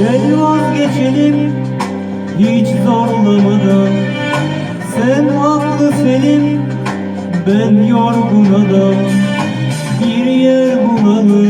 Gel vazgeçelim hiç zorlamadan. Sen haklı Selim ben yorgun adam Bir yer bulalım